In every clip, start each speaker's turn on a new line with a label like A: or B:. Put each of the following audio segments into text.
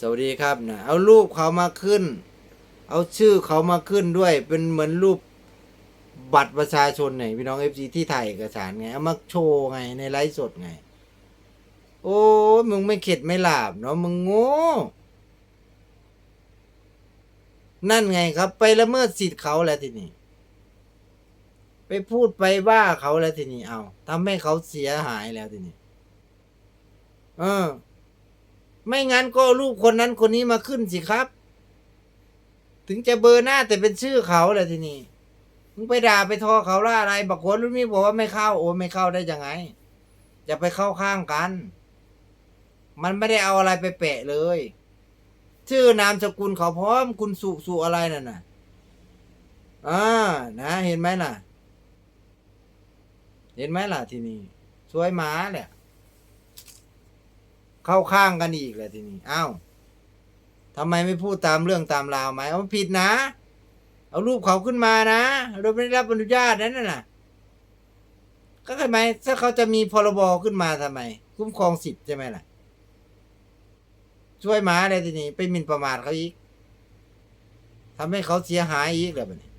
A: สวัสดีครับนะเอารูปเขามาขึ้น เอาชื่อเขามาขึ้นด้วย เป็นเหมือนรูปบัตรประชาชนไงพี่น้องเอฟซีที่ถ่ายเอกสารไงเอามาโชว์ไงในไลฟ์สดไง โอ้มึงไม่เข็ดไม่หลาบเนาะมึงโง่นั่นไงครับ ไปละเมิดสิทธิ์เขาแล้วทีนี้ไปพูดไปว่าเขาแล้วทีนี้เอาทำให้เขาเสียหายแล้วทีนี้เออ ไม่งั้นก็รูปคนนั้นคนนี้มาขึ้นสิครับ ถึงจะเบอร์หน้าแต่เป็นชื่อเขาแหละทีนี้มึงไปด่าไปทอเขาล่าอะไรบางคนรุ่นนี้บอกว่าไม่เข้า โอ้ไม่เข้าได้ยังไงอย่าไปเข้าข้างกัน มันไม่ได้เอาอะไรไปแปะเลย ชื่อนามสกุลเขาพร้อมคุณสุสุอะไรนั่นน่ะอ่านะเห็นไหมล่ะ เห็นไหมล่ะทีนี้ช่วยหมาแหละ เข้าข้างกันอีกเลยทีนี้อ้าวทำไมไม่พูดตามเรื่องตามราวไหมเอาผิดนะ เอารูปเขาขึ้นมานะ โดยไม่ได้รับอนุญาตนั่นน่ะ ก็ทำไมถ้าเขาจะมีพรบขึ้นมาทำไม คุ้มครองสิทธิ์ใช่ไหมล่ะ ช่วยหมาเลยทีนี้ ไปหมิ่นประมาทเขาอีกทำให้เขาเสียหายอีกเลยแบบนี้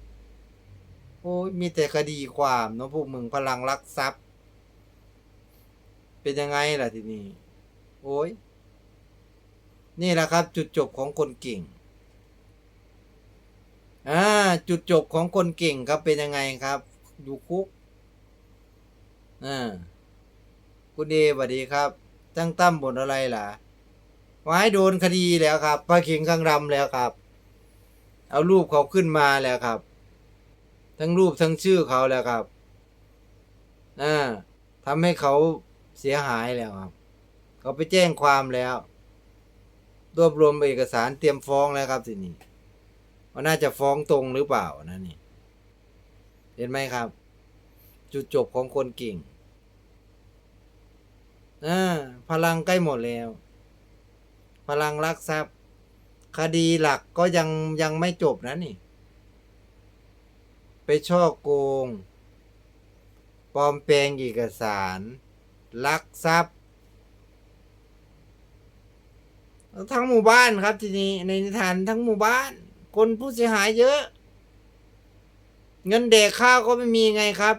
A: โอ้ยมีแต่คดีความเนาะพวกมึงพลังรักทรัพย์ เป็นยังไงล่ะทีนี้ โอ้ยนี่แหละครับ จุดจบของคนเก่งอ่าจุดจบของคนเก่งครับเป็นยังไงครับ อยู่คุกอ่าคุณเดสวัสดีครับ ตั้งตั้มบนอะไรล่ะไว้โดนคดีแล้วครับปลาเข็งข้างรำแล้วครับ เอารูปเขาขึ้นมาแล้วครับ ทั้งรูปทั้งชื่อเขาแล้วครับอ่าทำให้เขาเสียหายแล้วครับ เขาไปแจ้งความแล้ว รวบรวมเอกสารเตรียมฟ้องแล้วครับทีนี้ว่าน่าจะฟ้องตรงหรือเปล่านะนี่ เห็นไหมครับ จุดจบของคนเก่งอ่าพลังใกล้หมดแล้ว พลังรักทรัพย์ คดีหลักก็ยังยังไม่จบนะนี่ ไปช่อโกงปลอมแปลงเอกสาร ลักทรัพย์ ทั้งหมู่บ้านครับทีนี้ในนิทานทั้งหมู่บ้าน คนผู้เสียหายเยอะ เงินเด็กข้าวก็ไม่มีไงครับ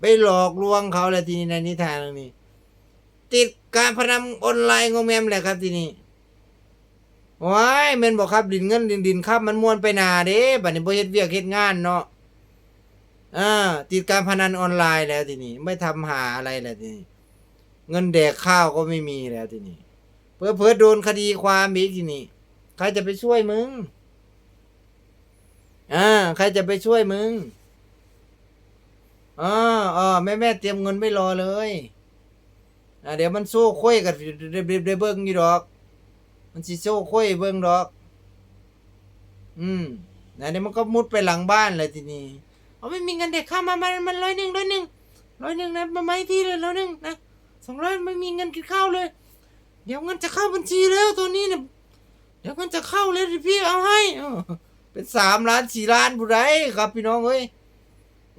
A: ไปหลอกลวงเขาแหละทีนี้ในนิทานเรื่องนี้ ติดการพนันออนไลน์งงแงมแหละครับทีนี้ว้ายแมันบอกครับดินเงินดินดินครับ มันมวนไปนาเด้บัดนี้บ่เฮ็ดเวียกเฮ็ดงานเนาะอ่าติดการพนันออนไลน์แล้วทีนี้ ไม่ทำหาอะไรแล้วทีนี้ เงินแดกข้าวก็ไม่มีแล้วทีนี้ เพื่อเพื่อโดนคดีความอีกทีนี้ใครจะไปช่วยมึงอ่าใครจะไปช่วยมึงอ๋ออ๋อแม่แม่เตรียมเงินไม่รอเลยอ่าเดี๋ยวมันโซ่ค่อยกันได้ได้ได้เบิ้งอยู่ดอก มันสิโซ่ค่อยเบิ้งดอก อืมนะเดี๋ยวมันก็มุดไปหลังบ้านเลยทีนี้เอาไม่มีเงินเด็กข้ามามันมันร้อยหนึ่งร้อยหนึ่งร้อยหนึ่งนะมาไม่ที่เลยร้อยหนึ่งนะสองร้อยไม่มีเงินกินข้าวเลย เดี๋ยวเงินจะเข้าบัญชีแล้วตัวนี้เนี่ยเดี๋ยวเงินจะเข้าแล้วเดี๋ยพี่เอาให้เป็นสามล้านสี่ล้านผู้ใดครับพี่น้องเอ้ย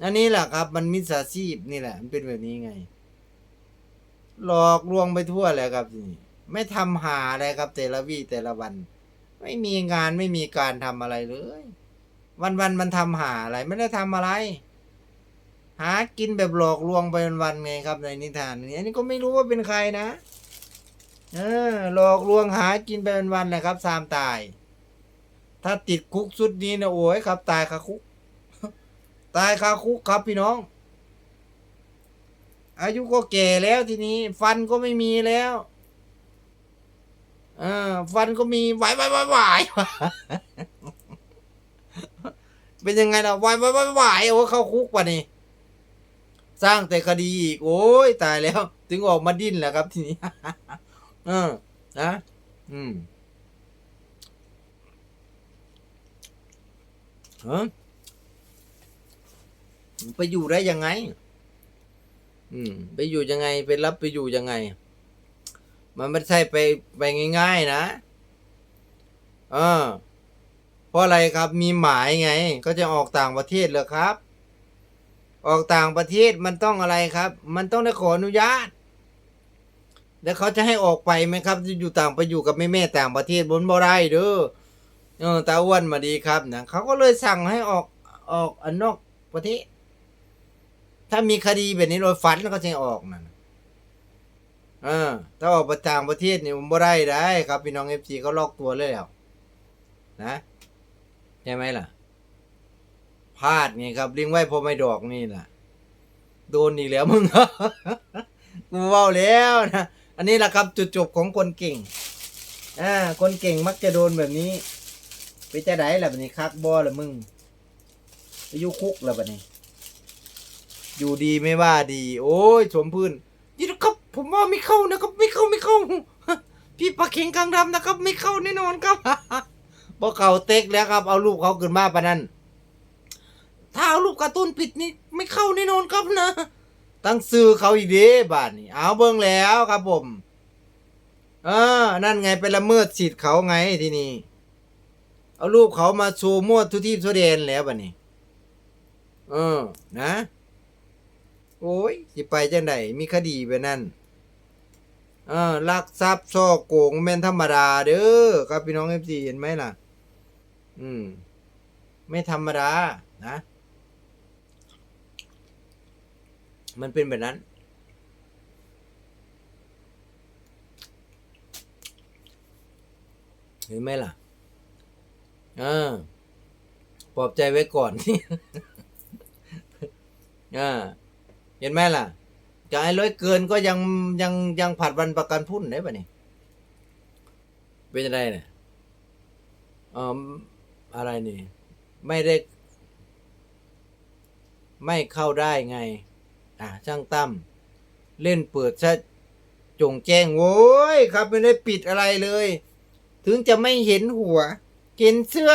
A: อันนี้แหละครับ มันมิจฉาชีพนี่แหละ มันเป็นแบบนี้ไง หลอกลวงไปทั่วแล้วครับทีนี้ไม่ทำหาอะไรครับ แต่ละวี่แต่ละวัน ไม่มีงานไม่มีการทำอะไรเลย วันวันมันทำหาอะไร ไม่ได้ทำอะไร หากินแบบหลอกลวงไปวันๆไงครับในนิทานนี้อันนี้ก็ไม่รู้ว่าเป็นใครนะ เออหลอกลวงหากินไปวันๆเลยครับสามตาย ถ้าติดคุกสุดนี้นะโอ้ยครับ ตายคาคุก ตายคาคุกครับพี่น้อง อายุก็แก่แล้วทีนี้ ฟันก็ไม่มีแล้วเออฟันก็มีไหวไหวไหวไหวเป็นยังไงล่ะไหวไหวไหวไหวโอ้เข้าคุกว่ะนี่สร้างแต่คดีอีก โอ้ยตายแล้ว ถึงออกมาดิ้นแหละครับทีนี้ เออ นะ อืมเออไปอยู่ได้ยังไง อืม ไปอยู่ยังไง ไปรับไปอยู่ยังไง มันไม่ใช่ไปไปง่ายๆนะ เออ เพราะอะไรครับ มีหมายไง ก็จะออกต่างประเทศเหรอครับ ออกต่างประเทศมันต้องอะไรครับ มันต้องได้ขออนุญาต แล้วเขาจะให้ออกไปไหมครับจะอยู่ต่างไปอยู่กับแม่แม่ต่างประเทศบนบ่ได้เด้อเออตาอ้วนมาดีครับนะเขาก็เลยสั่งให้ออกออกอันนอกประเทศ ถ้ามีคดีแบบนี้โดยฝันแล้วก็จะให้ออกนั่นเออถ้าออกไปต่างประเทศเนี่มันบ่ได้ได้ครับพี่น้องเอฟซีเขาล็อกตัวเลยแล้วนะใช่ไหมล่ะพลาดไงครับลิงไว้พอไม่ดอกนี่ล่ะ โดนอีกแล้วมึงกูเว้าแล้วนะ อันนี้แหละครับจุดจบของคนเก่ง อ่า คนเก่งมักจะโดนแบบนี้ ไปจะไหนล่ะแบบนี้คักบอละมึงไปยุคุกล่ะแบบนี้ อยู่ดีไม่ว่าดี โอ้ยสมพื้นนี่นะครับ ผมว่าไม่เข้านะครับ ไม่เข้าไม่เข้า พี่ปลาเข็งกลางดำนะครับ ไม่เข้าแน่นอนครับเพราะเขาเต็กแล้วครับ เอารูปเขาขึ้นมาปะนั้นถ้าเอารูปการ์ตูนผิดนี่ไม่เข้าแน่นอนครับนะ ตั้งซื้อเขาอีกเด้บาทนี่เอาเบิ่งแล้วครับผม เออ นั่นไงไปละเมิดสิทธิ์เขาไงที่นี่เอารูปเขามาโชว์มั่วทุทีทุเดนแล้วบัดนี้เออ นะ โอ้ยสิไปจังไดมีคดีไปนั่นเออลักทรัพย์ช่อโกงแม่นธรรมดาเด้อครับพี่น้องเอฟซีเห็นไหมล่ะ อืม ไม่ธรรมดานะ มันเป็นแบบนั้น เห็นไหมล่ะอ่าปลอบใจไว้ก่อนอ่าเห็นไหมล่ะจะให้ร้อยเกินก็ยังยังยังผัดวันประกันพรุ่นได้ปะนี่เป็นยังไงเนี่ยอ่าอะไรนี่ ไม่ได้ ไม่เข้าได้ไง อะช่างตั้มเล่นเปิดซะจงแจ้งโว้ยครับไม่ได้ปิดอะไรเลย ถึงจะไม่เห็นหัวเห็นเสื้อ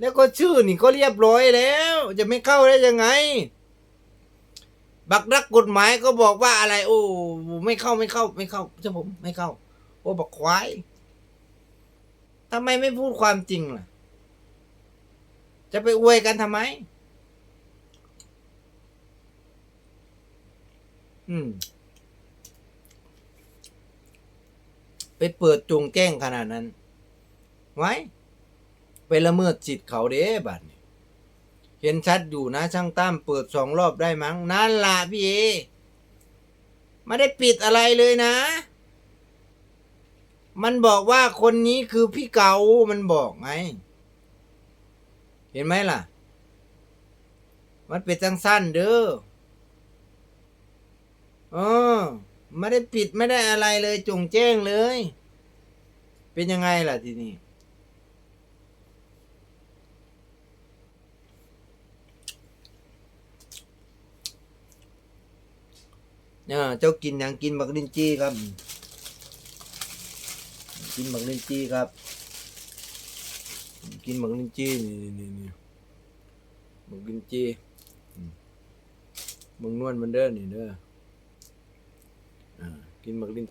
A: แล้วก็ชื่อนี่ก็เรียบร้อยแล้ว จะไม่เข้าได้ยังไง บักรักกฎหมายก็บอกว่าอะไร โอ้ไม่เข้าไม่เข้าไม่เข้าใช่ผมไม่เข้า โอ้บักควายทำไมไม่พูดความจริงล่ะ จะไปอวยกันทำไม อืมไปเปิดจงแจ้งขนาดนั้นไว้ไปละเมิดจิตเขาเด้บัดเห็นชัดอยู่นะ ช่างตั้มเปิดสองรอบได้มั้ง นั่นล่ะพี่เอไม่ได้ปิดอะไรเลยนะ มันบอกว่าคนนี้คือพี่เกามันบอกไง เห็นไหมล่ะ มันเป็นจังสั้นเด้อ ออไม่ได้ปิดไม่ได้อะไรเลยจงแจ้งเลย เป็นยังไงล่ะทีนี้เนี่ยเจ้ากินหยังกินบักลินจี้ครับ กินบักลินจี้ครับ กินบักลินจี้นี่นี่นี่บักลินจี้มึงนวลมันเด้อนี่เด้อ กินบักลิน